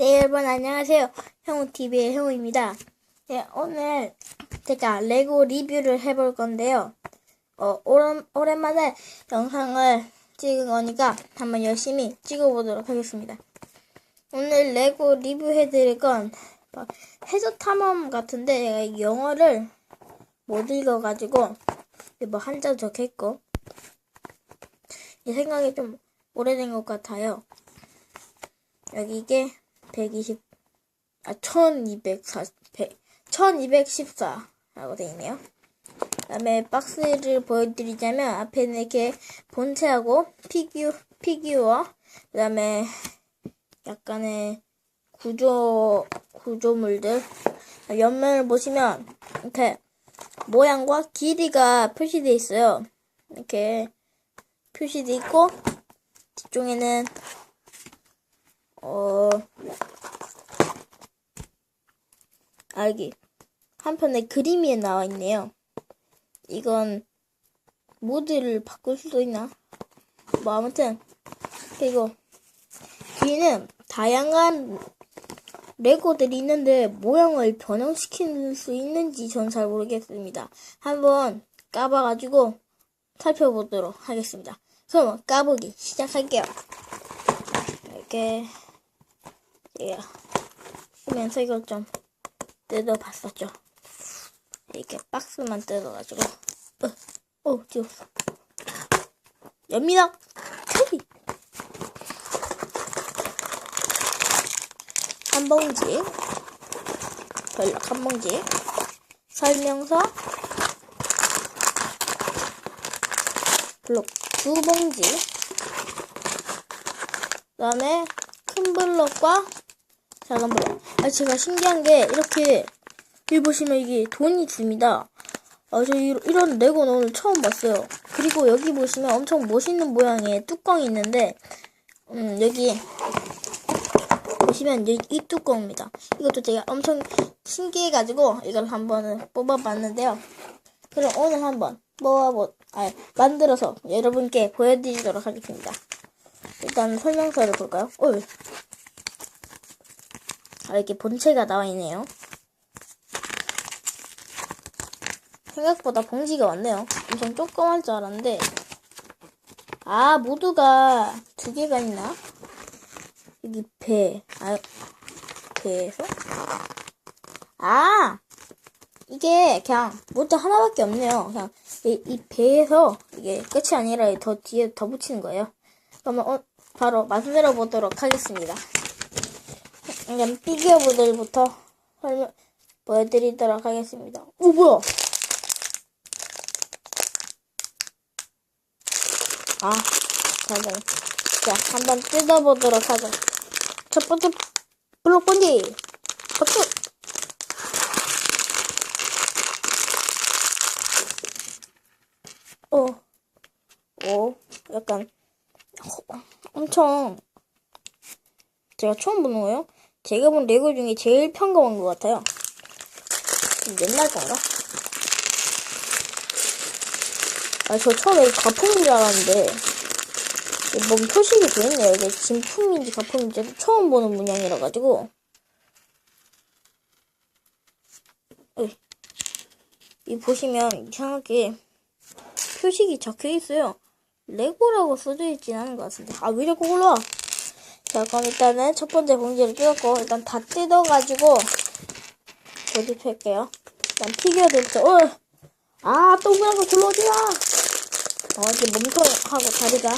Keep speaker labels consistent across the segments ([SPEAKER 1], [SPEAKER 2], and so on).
[SPEAKER 1] 네, 여러분 안녕하세요. 형우TV의 형우입니다. 네, 오늘 제가 레고 리뷰를 해볼 건데요. 어, 오랜, 오랜만에 영상을 찍은 거니까 한번 열심히 찍어보도록 하겠습니다. 오늘 레고 리뷰해드릴 건 뭐, 해저 탐험 같은데 영어를 못 읽어가지고 뭐 한자 적혀있고 이 생각이 좀 오래된 것 같아요. 여기 이게 120, 아, 1204, 1214라고 되어 있네요. 그 다음에 박스를 보여드리자면, 앞에는 이렇게 본체하고 피규, 피규어, 그 다음에 약간의 구조, 구조물들. 옆면을 보시면, 이렇게 모양과 길이가 표시되어 있어요. 이렇게 표시되어 있고, 뒤쪽에는 어, 알기. 한편에 그림이 나와 있네요. 이건 모드를 바꿀 수도 있나? 뭐 아무튼 그리고 뒤에는 다양한 레고들이 있는데 모양을 변형시킬 수 있는지 전 잘 모르겠습니다. 한번 까봐가지고 살펴보도록 하겠습니다. 그럼 까보기 시작할게요. 이렇게 예. 보면서 이걸 좀 뜯어봤었죠. 이렇게 박스만 뜯어가지고 어, 어, 찍었어. 엽니다. 크기. 한 봉지, 별락 한 봉지, 설명서, 블록 두 봉지, 그 다음에 큰 블록과 블록. 아, 제가 신기한 게 이렇게 여기 보시면 이게 돈이 줍니다. 아, 저 이, 이런 레고는 오늘 처음 봤어요. 그리고 여기 보시면 엄청 멋있는 모양의 뚜껑이 있는데 음, 여기 보시면 이, 이 뚜껑입니다. 이것도 제가 엄청 신기해가지고 이걸 한번 뽑아봤는데요. 그럼 오늘 한번 뽑아보, 아, 만들어서 여러분께 보여드리도록 하겠습니다. 일단 설명서를 볼까요? 어, 아, 이렇게 본체가 나와 있네요. 생각보다 봉지가 많네요. 엄청 조그만 줄 알았는데. 아, 모두가 두 개가 있나? 여기 배. 아, 배에서? 아! 이게 그냥 모두 하나밖에 없네요. 그냥 이, 이 배에서 이게 끝이 아니라 더 뒤에 더 붙이는 거예요. 그러면 어, 바로 만들어 보도록 하겠습니다. 그냥 피규어 모델부터 설명 보여드리도록 하겠습니다. 오 뭐야? 아 잠깐 자 한번 뜯어보도록 하죠. 첫 번째 블록 번지 박수. 어, 오, 약간 엄청 제가 처음 보는 거예요. 제가 본 레고 중에 제일 평범한 것 같아요. 옛날 건가? 아, 저 처음에 가품인 줄 알았는데, 몸 표식이 되있네요. 이게 진품인지 가품인지 처음 보는 문양이라가지고. 이 보시면 이상하게 표식이 적혀 있어요. 레고라고 써져 있진 않은 것 같은데. 아, 왜 이렇게 올라와? 자, 그럼 일단은 첫 번째 봉지를 뜯었고, 일단 다 뜯어가지고, 조립할게요. 일단 피규어들부터, 어! 아, 동그란 거 굴러오지 마! 어, 이렇게 몸통하고 다리가.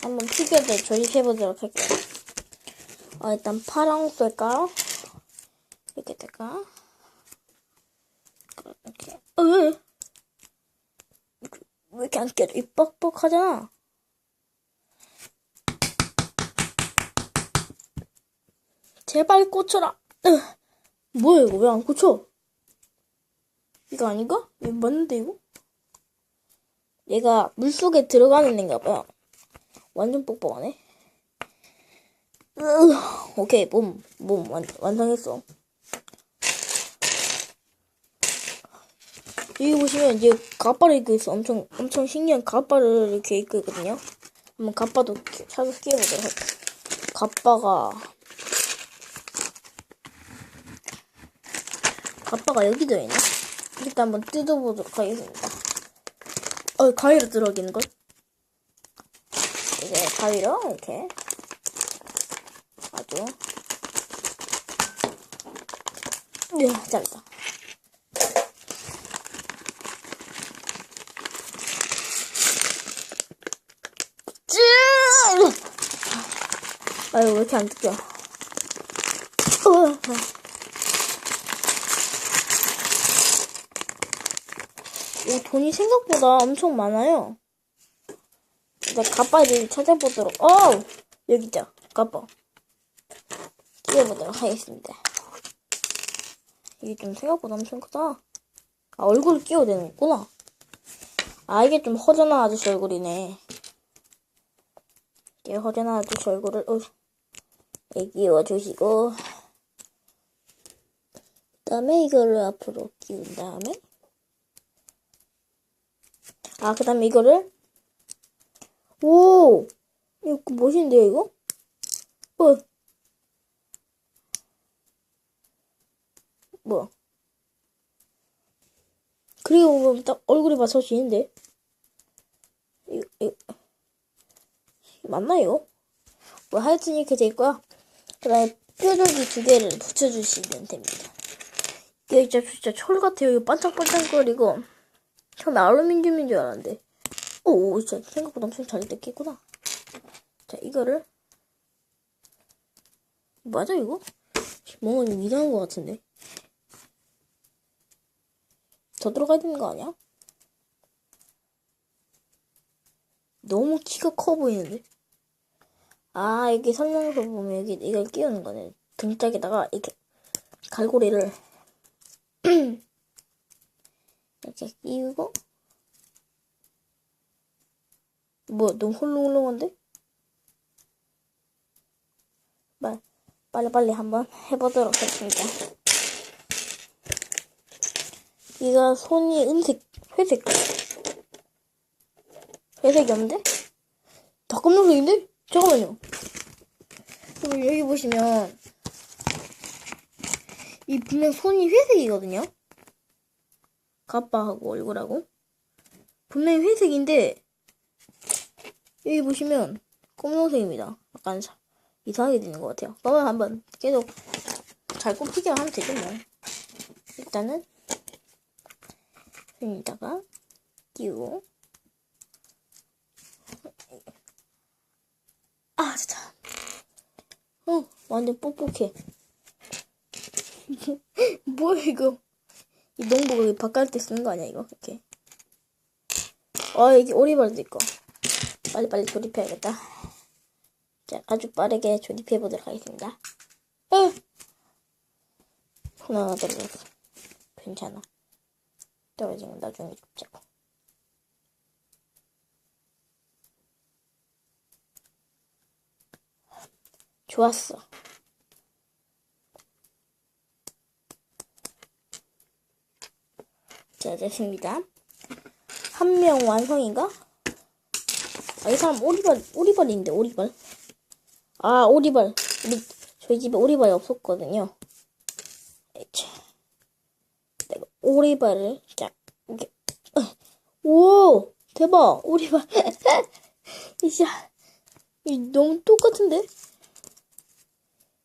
[SPEAKER 1] 한번 피규어들 조립해보도록 할게요. 어, 일단 파랑 색깔. 이렇게 될까? 이렇게. 어, 왜? 왜 이렇게 안 깨져? 이 뻑뻑하잖아. 제발 꽂혀라. 으, 뭐야 이거 왜 안 꽂혀? 이거 아닌가? 이거 맞는데 이거? 얘가 물속에 들어가는 애인가 봐요. 완전 뻑뻑하네. 으, 오케이 몸, 몸 완, 완성했어. 여기 보시면 이제 가빠를 입고 있어. 엄청 엄청 신기한 가빠를 이렇게 입고 있거든요. 한번 가빠도 끼- 차도 끼워보도록 할게요. 가빠가 가빠가 여기도 있네. 일단 한번 뜯어보도록 하겠습니다. 어, 가위로 들어가는 걸? 이제 가위로 이렇게 아주 네, 잘다. 쯔! 아유, 왜 이렇게 안 뜯겨? 어, 돈이 생각보다 엄청 많아요. 일단 가빠를 찾아보도록, 어우! 여기 있죠. 가빠. 끼워보도록 하겠습니다. 이게 좀 생각보다 엄청 크다. 아, 얼굴을 끼워야 되는 거구나. 아, 이게 좀 허전한 아저씨 얼굴이네. 이게 허전한 아저씨 얼굴을, 어, 네, 끼워주시고. 그 다음에 이거를 앞으로 끼운 다음에. 아, 그 다음에 이거를. 오! 이거 멋있는데요, 이거? 어. 뭐야? 그리고 보면 딱 얼굴이 맞춰지는데? 이거, 이거, 맞나요? 뭐 하여튼 이렇게 돼 있고요. 그 다음에 뾰족이 두 개를 붙여주시면 됩니다. 이게 진짜, 진짜 철 같아요. 이거 반짝반짝거리고. 처음에 알루미늄인 줄 알았는데. 오, 진짜 생각보다 엄청 잘 뜯기구나. 자, 이거를. 맞아, 이거? 뭔가 좀 이상한 것 같은데. 더 들어가야 되는 거 아니야? 너무 키가 커 보이는데? 아, 여기 설명서 보면 여기 이걸 끼우는 거네. 등짝에다가 이렇게 갈고리를 이렇게 끼우고 뭐 너무 홀렁홀렁한데? 빨리 빨리 빨리 한번 해보도록 하겠습니다. 이가 손이 은색 회색 회색이 없는데? 다 검정색인데? 잠깐만요. 여기 보시면 이 분명 손이 회색이거든요. 가빠하고 얼굴하고 분명히 회색인데 여기 보시면 검정색입니다. 약간 사- 이상하게 되는 것 같아요. 그러면 한번 계속 잘 꼽히게 하면 되죠 뭐. 일단은 여기다가 끼우고 아 진짜 어 완전 뻑뻑해 뭐야 이거 이 농복 여기 바깥 때 쓰는 거 아니야 이거? 이렇게. 아 여기 오리발도 있고. 빨리빨리 조립해야겠다. 자 아주 빠르게 조립해 보도록 하겠습니다. 어. 하나 떨어졌어 괜찮아. 떨어지면 나중에 줍자고 좋았어 자, 됐습니다. 한 명 완성인가? 아, 이 사람 오리발, 오리발인데, 오리발. 아, 오리발. 우리, 저희 집에 오리발이 없었거든요. 에이차. 내가 오리발을, 자, 이게, 어. 오! 대박! 오리발. 이씨, 이 너무 똑같은데?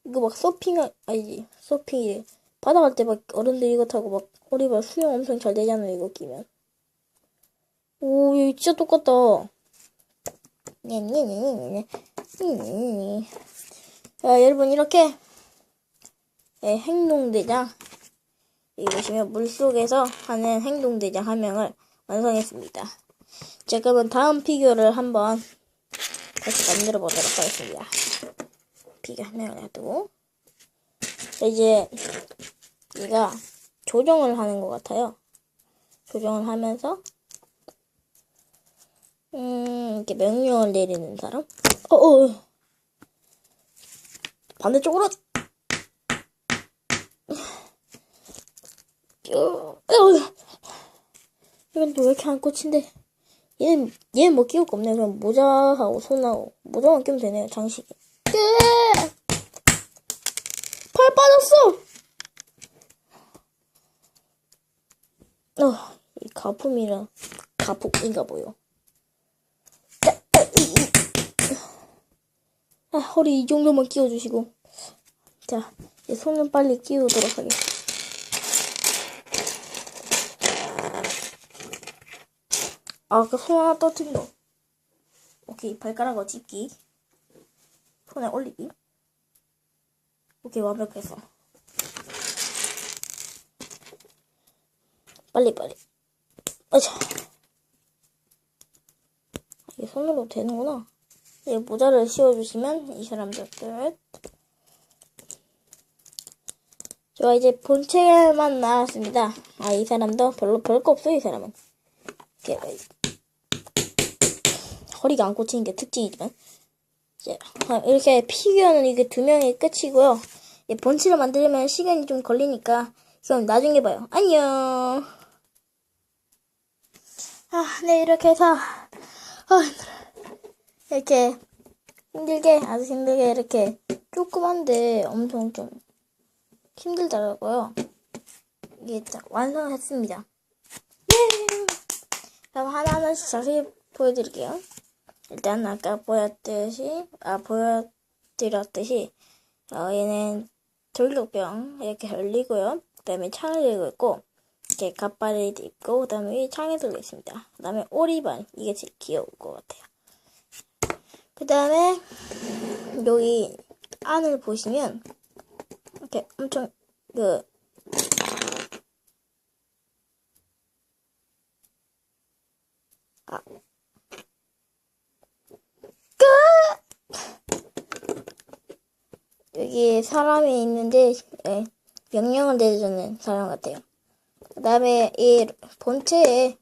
[SPEAKER 1] 이거 막 서핑, 아니지, 서핑이 바다 갈 때 막 어른들 이거 타고 막 오리발 수영 엄청 잘 되잖아요, 이거 끼면. 오, 이거 진짜 똑같다. 네, 자, 여러분, 이렇게, 예, 행동대장, 여기 보시면 물속에서 하는 행동대장 한 명을 완성했습니다. 자, 그러면 다음 피규어를 한번 다시 만들어 보도록 하겠습니다. 피규어 한 명을 놔두고. 자, 이제, 얘가 조정을 하는 것 같아요. 조정을 하면서, 음, 이렇게 명령을 내리는 사람? 어, 어. 반대쪽으로! 어, 어. 이건 또 왜 이렇게 안 꽂힌대? 얘는, 얘는 뭐 끼울 거 없네요. 그냥 모자하고 손하고, 모자만 끼우면 되네요, 장식에. 예! 팔 빠졌어! 어, 이 가품이라, 가품인가 보여. 아, 허리 이 정도만 끼워주시고. 자, 이제 손은 빨리 끼우도록 하겠습니다. 아, 그 손 하나 떨어뜨린 거. 오케이, 발가락을 찝기. 손에 올리기. 오케이, 완벽했어. 빨리, 빨리. 어자. 이게 손으로 되는구나. 이 모자를 씌워주시면 이 사람들 끝. 좋아, 이제 본체만 나왔습니다. 아, 이 사람도 별로 별거 없어요, 이 사람은. 이렇게, 허리가 안 꽂히는 게 특징이지만. 이제, 아, 이렇게 피규어는 이게 두 명이 끝이고요. 본체를 만들려면 시간이 좀 걸리니까, 그럼 나중에 봐요. 안녕! 아, 네, 이렇게 해서, 아. 이렇게, 힘들게, 아주 힘들게 이렇게, 조그만데 엄청 좀 힘들더라고요. 이게 딱 완성했습니다. 예! 그럼 하나하나씩 자세히 보여드릴게요. 일단 아까 보였듯이, 아, 보여드렸듯이, 어, 얘는 돌격병 이렇게 열리고요. 그 다음에 창을 들고 있고, 이렇게 갑바를 입고, 그 다음에 창에 들고 있습니다. 그 다음에 오리발, 이게 제일 귀여울 것 같아요. 그 다음에, 여기 안을 보시면, 이렇게 엄청, 그, 아. 여기 사람이 있는데 예, 명령을 내려주는 사람 같아요. 그 다음에 이 본체에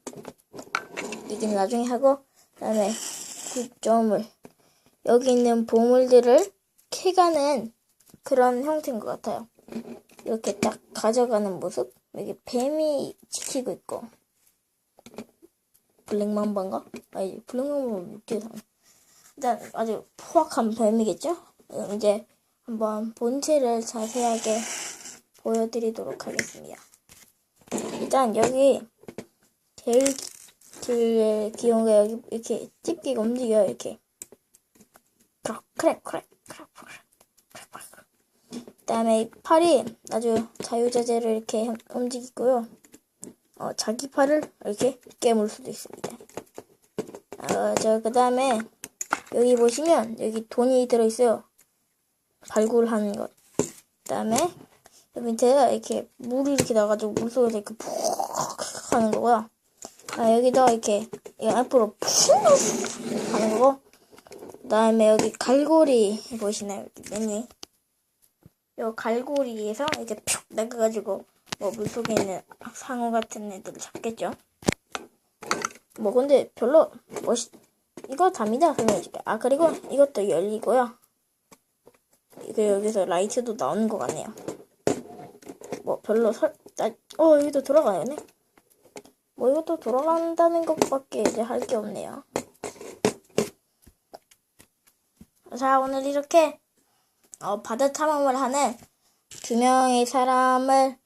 [SPEAKER 1] 이게 나중에 하고 그 다음에 구조물 여기 있는 보물들을 캐가는 그런 형태인 것 같아요. 이렇게 딱 가져가는 모습 여기 뱀이 지키고 있고 블랙맘바인가? 아니 블랙맘바는 어떻게 사 일단 아주 포악한 뱀이겠죠? 이제 한번 본체를 자세하게 보여드리도록 하겠습니다. 일단 여기 제일 제일 귀여운 게 여기 이렇게 집기가 움직여요 이렇게 크랙 크랙 크랙 크랙 크랙 크랙 그다음에 이 팔이 아주 자유자재로 이렇게 움직이고요. 어, 자기 팔을 이렇게 깨물 수도 있습니다. 어, 저 그다음에 여기 보시면 여기 돈이 들어있어요. 발굴하는 것. 그다음에 밑에가 이렇게 물이 이렇게 나가지고 물 속에서 이렇게 푹 하는 거고요. 아, 여기다 이렇게 이 앞으로 푹 하는 거고. 그 다음에 여기 갈고리 보이시나요? 여기 맨 위. 요 갈고리에서 이렇게 푹 나가가지고 뭐 물속에 있는 상어 같은 애들을 잡겠죠. 뭐 근데 별로 멋있 이거 답니다 설명해줄게. 아 그리고 이것도 열리고요. 이거 여기서 라이트도 나오는 것 같네요. 뭐 별로 설, 나, 어 여기도 돌아가네. 뭐 이것도 돌아간다는 것밖에 이제 할 게 없네요. 자 오늘 이렇게 어, 바다 탐험을 하는 두 명의 사람을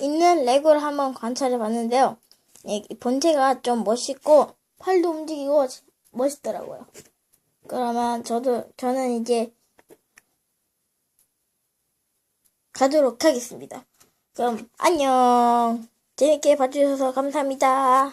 [SPEAKER 1] 있는 레고를 한번 관찰해 봤는데요. 이 본체가 좀 멋있고 팔도 움직이고 멋있더라고요. 그러면 저도 저는 이제 가도록 하겠습니다. 그럼 안녕. 재밌게 봐주셔서 감사합니다.